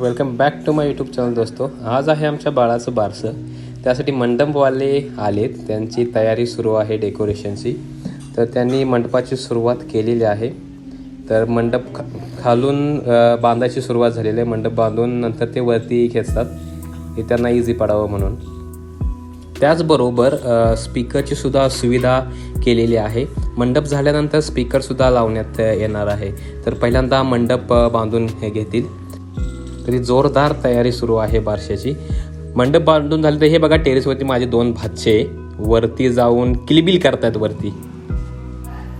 Welcome back to my YouTube channel दोस्तो. आज आहे आमच्या बाळाचं बारसं. त्यासाठी मंडपवाले आलेत. त्यांची तयारी सुरू आहे डेकोरेशनची तर त्यांनी मंडपाची सुरुवात केलेली आहे. तर मंडप खा खालून बांधायची सुरुवात झालेली आहे. मंडप बांधून नंतर ते वरती खेचतात. हे त्यांना इझी पडावं म्हणून. त्याचबरोबर स्पीकरची सुद्धा सुविधा केलेली आहे. मंडप झाल्यानंतर स्पीकरसुद्धा लावण्यात येणार आहे. तर पहिल्यांदा मंडप बांधून हे घेतील. तरी जोरदार तयारी सुरू आहे बारशाची. मंडप बांधून झाले तर हे बघा टेरेसवरती माझे दोन भाचे वरती जाऊन किलबिल करतायत वरती.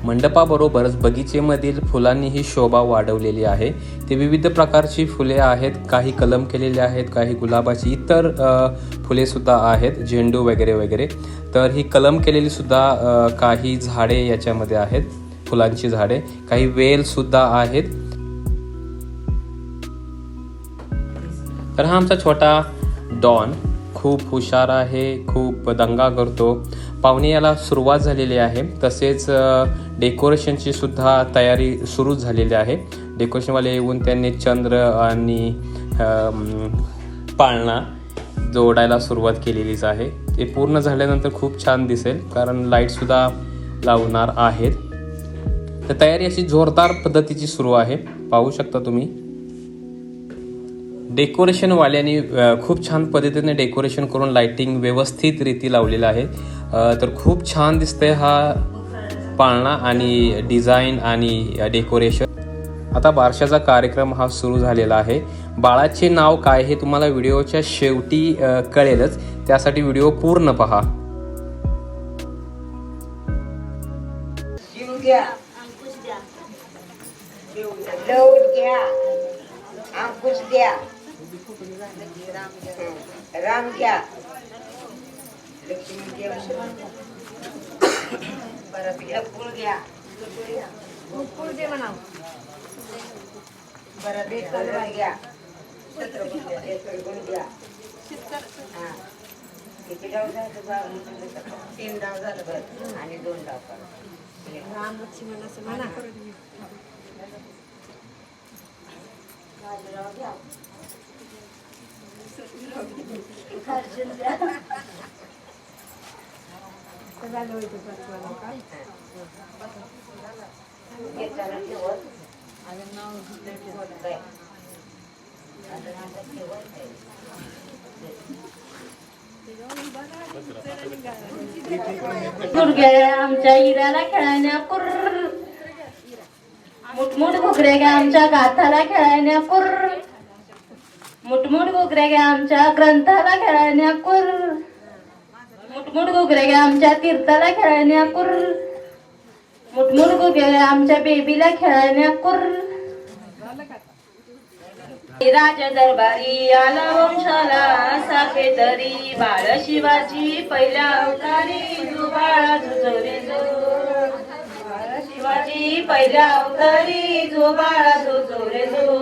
मंडपाबरोबरच बगीचेमधील फुलांनी ही शोभा वाढवलेली आहे. ते विविध प्रकारची फुले आहेत काही कलम केलेले आहेत काही गुलाबाची इतर फुलेसुद्धा आहेत झेंडू वगैरे वगैरे. तर ही कलम केलेलीसुद्धा काही झाडे याच्यामध्ये आहेत फुलांची झाडे. काही वेलसुद्धा आहेत. तर हा आमचा छोटा डॉन खूप हुशार आहे खूप दंगा करतो. पाहुणे याला सुरुवात झालेली आहे. तसेच डेकोरेशनची सुद्धा तयारी सुरू झालेली आहे. डेकोरेशनवाले येऊन त्यांनी चंद्र आणि पाळणा जोडायला सुरुवात केलेलीच आहे. ते पूर्ण झाल्यानंतर खूप छान दिसेल कारण लाईटसुद्धा लावणार आहेत. तर तयारी अशी जोरदार पद्धतीची सुरू आहे. पाहू शकता तुम्ही. डेकोरेशनवाल्यांनी खूप छान पद्धतीने डेकोरेशन करून लाइटिंग व्यवस्थित रीती लावलेलं आहे. तर खूप छान दिसतंय हा पाळणा आणि डिझाईन आणि डेकोरेशन. आता बारशाचा कार्यक्रम हा सुरू झालेला आहे. बाळाचे नाव काय हे तुम्हाला व्हिडिओच्या शेवटी कळेलच. त्यासाठी व्हिडिओ पूर्ण पहा. अंकुश द्या. राम घ्या लक्ष्मी घ्या. परत लपूळ घ्या. घ्या घ्या, छत्रपती घ्या. हा. किती डाव झालं? तीन डाव झालं आणि दोन डाव राम लक्ष्मण असं म्हणा. होतं आमच्या हिऱ्याला खेळण्या कुर्र मुठमुठ घुगऱ्या घ्या आमच्या गाथाला खेळायला कुर्र मुठमुठ घुगऱ्या घ्या आमच्या ग्रंथाला खेळण्या कुर. मुठमुठ घुगऱ्या घ्या आमच्या तीर्थाला खेळण्या कुर. मुठमुठ घुगऱ्या आमच्या बेबीला खेळण्या कुर. राज दरबारी आला वंशाला साखे तरी बाळ शिवाजी पहिल्या अवतारी जो बाळा जुजोरे बाळ शिवाजी पहिल्या अवतारी जो बाळा जुजोरे जो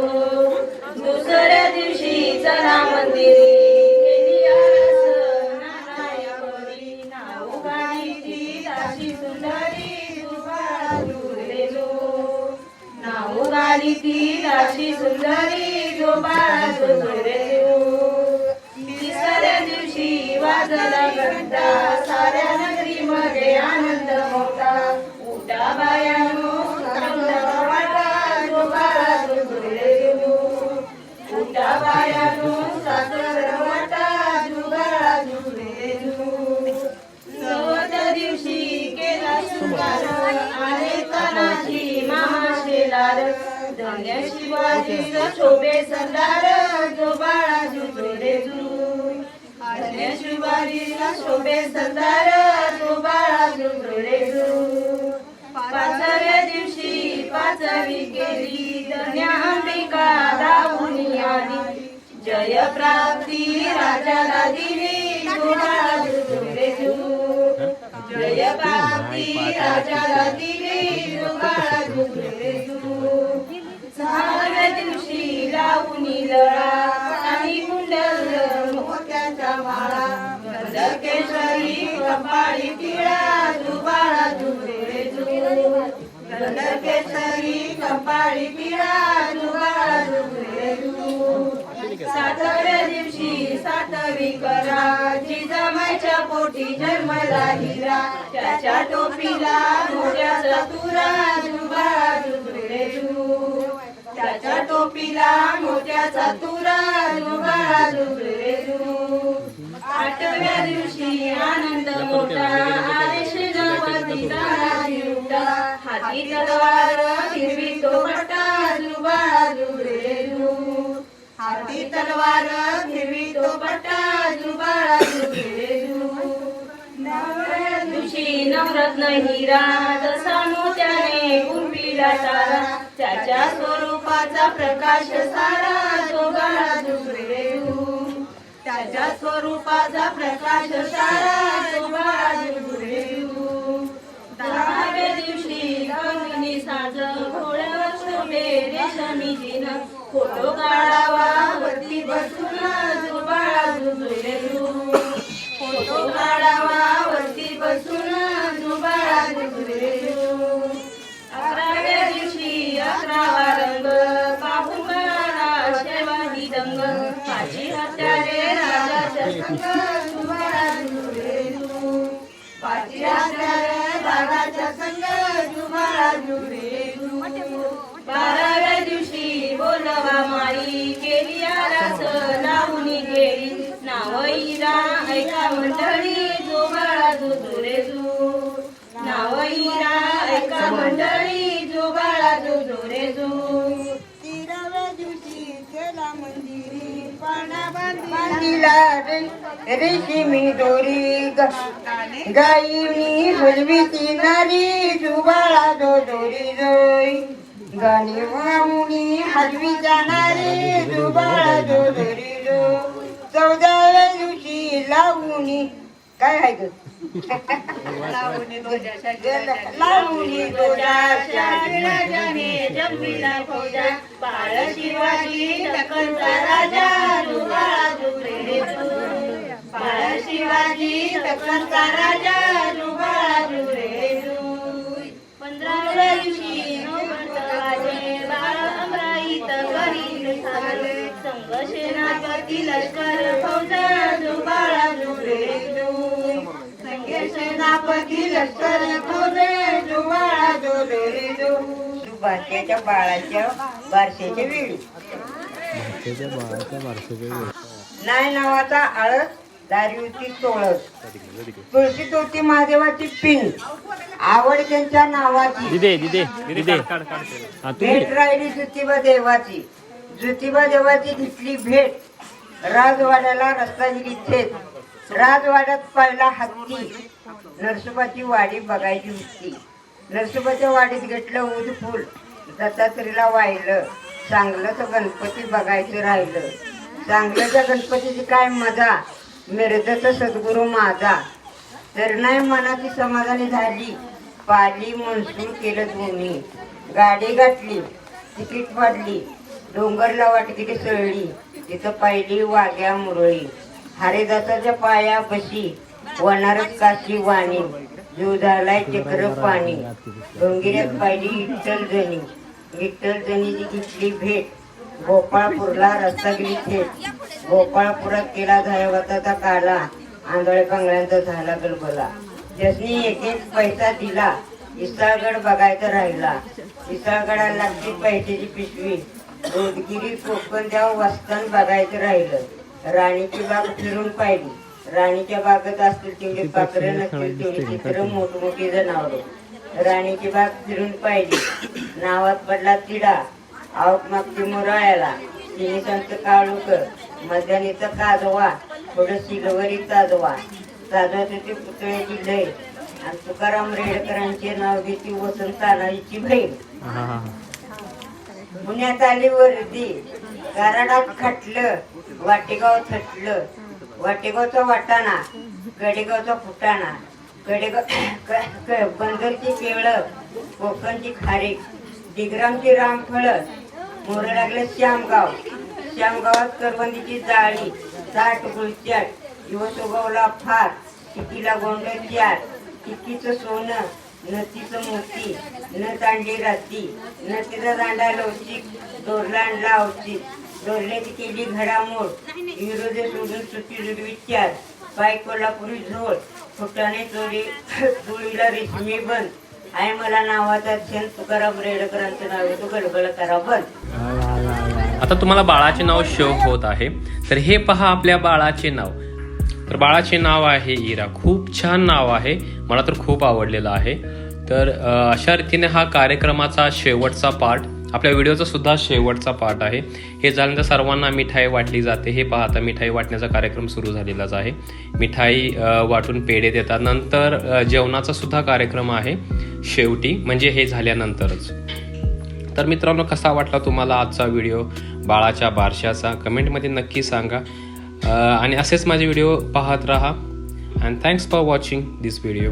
दुसऱ्या दिवशी चला मंदिरी सुंदरी जो बाळा जो ती राशी सुंदरी जो बाळा शिवाजीचा शोभे सरदार जो बाळा जुजोरे जू धन्य शिवाजीचा शोभे सरदार जो बाळा जुजोरे जू पाचव्या दिवशी पाचवी केली धन्य अंबिका दावून आली जय प्राप्ती राजाला दिली जो बाळा जुजोरे जू जय प्राप्ती राजाला दिली जो बाळा जुजोरे जू सहाव्या दिवशी लावणी लळा. आणि कुंडल मोत्याचा माळा. कपाळी सातवी करा. जिजामाच्या पोटी जन्मला हिरा. त्याच्या टोपीला मोठ्याचा तुरा जुबा जुजुरे त्याच्या टोपीला मोत्याचा तुरा जुबा जुजुरे आठव्या दिवशी आनंद मोठा आले हाती तलवार हिरवी तो पट्टा जुबा जुरेलू हाती तलवार हिरवी तो पट्टा जुबा जुरेलू नवव्या दिवशी नवरत्न हिरा तसा मोत्याने गुंफीला तारा त्याच्या स्वरूप स्वरूपाचा प्रकाश सारा तो गाळा जुरेलू त्याच्या स्वरूपाचा प्रकाश सारा तो गाळा जुळेलू. दहाव्या दिवशी गौरीनी साज घोड्यावर शोभे रेशमी जिन फोटो काढावा वरती बसून जुबाळा जुळेलू फोटो काढावा वरती बसून जुबाळा जुळेलू अकराव्या जुबाळा जुळेलू बांधिला रे- रेशीमी दोरी ग- गायीनी हलवीची नारी जुबाळा जो दोरी जोई. गाणी वामुनी हलवी जाणारी जुबाळा जो दोरी जो. चौदाव्या दिवशी लावणी. काय आहे ग? लावणी फौजा बाळ शिवाजी राजा शिवाजी दखनचा राजा जो बाळा जो रे दिवशी अमराईत करील संघ सेनापती लष्कर फौजा जो बाळा जो रे संघ सेनापती लष्कर फौजे जो बाळा जो रे बाळाच्या बारशेच्या वेळी. नाय नावाचा आळस दारी होती तोळस तुळशी तुळशी महादेवाची पिन आवड त्यांच्या नावाची. दिदे दिदे दिदे हा भेट राहिली ज्योतिबा देवाची. ज्योतिबा देवाची घेतली भेट. राजवाड्याला रत्नागिरी थेट. राजवाड्यात पाहिला हत्ती. नरसोबाची वाडी बघायची होती. नरसोबाच्या वाडीत घेतलं ऊद फुल. दत्तात्रेला वाहिलं. चांगलंच गणपती बघायचं राहिलं. चांगल्याच्या गणपतीची काय मजा. मिळतच सद्गुरू माझा. तर नाही मनाची समाधानी झाली. पाली मनसूर केलं तुम्ही गाडी गाठली तिकीट वाढली. डोंगरला वाटकिटी सळली. तिथं पाहिली वाघ्या मुरळी. हरिदासाच्या पाया बशी. वनारच काशी वाणी. जीव झालाय चक्र पाणी. डोंगिऱ्यात पाहिली विठ्ठल जणी. विठ्ठल जणीची घेतली भेट. गोपाळपूरला रस्तागिरी थेट. गोपाळपुरात केला दहावताचा काला. आंधळे पांगळ्यांचा झाला गलबला. ज्यासनी एक एक पैसा दिला इसाळगड बघायचा राहिला. इसाळगडाला लागली पैशाची पिशवी. रोदगिरी कोकण द्या वस्तान बघायचं राहिलं. राणीची बाग फिरून पाहिली. राणीच्या बागेत असतील तेवढे पाखरे नसतील तेवढी चित्र मोठमोठी जनावर. राणीची बाग फिरून पाहिली. नावात पडला तिडा. आवक मागची मुराळ्याला. तिने काळूकर मध्यानीचा काजवा थोडं सिल्वरी चाजवा ताजवात पुतळ्याची लय आणि तुकाराम रेडकरांचे नाव घेती वसंत तानाजीची बहीण. पुण्यात आली वर्दी कराडात खटलं. वाटेगाव थटलं. वाटेगावचा वाटाणा. कडेगावचा फुटाणा. गडेगाव क- क- बंदरची केळं. कोकणची खारीक. दिग्रामची रामफळ. मोर लागलं श्यामगाव. श्यामगावात करवंदीची जाळी चाट गुळचाट दिवस फार चिकीला गोंड चार चिकीचं सोनं नतीचं मोती न तांडली राती नतीचा दांडा लवचिक दोरला आणला अवचित दोरल्याची केली घडामोड विरोध सोडून सुटी विचार पाय कोल्हापुरी झोड फुटाने चोरी चोळीला रेशमी बंद. आहे मला नावाचा तुकाराम रेडकरांचं नाव आहे गडबड करा आता तुम्हाला बाळाचे नाव शोक होत आहे. तर हे पहा आपल्या बाळाचे नाव. तर बाळाचे नाव आहे इरा. खूप छान नाव आहे. मला तर खूप आवडलेलं आहे. तर अशा रीतीने हा कार्यक्रमाचा शेवटचा पार्ट आपल्या व्हिडिओचा सुद्धा शेवटचा पार्ट आहे. हे झाल्यानंतर सर्वांना मिठाई वाटली जाते. हे पहा आता मिठाई वाटण्याचा कार्यक्रम सुरू झालेलाच आहे. मिठाई वाटून पेढे देतात. नंतर जेवणाचा सुद्धा कार्यक्रम आहे. शेवटी म्हणजे हे झाल्यानंतरच. तर मित्रांनो कसा वाटला तुम्हाला आजचा व्हिडिओ? बाळाच्या बारशाचा? कमेंटमध्ये नक्की सांगा. आणि असेच माझे व्हिडिओ पाहत राहा. And thanks for watching this video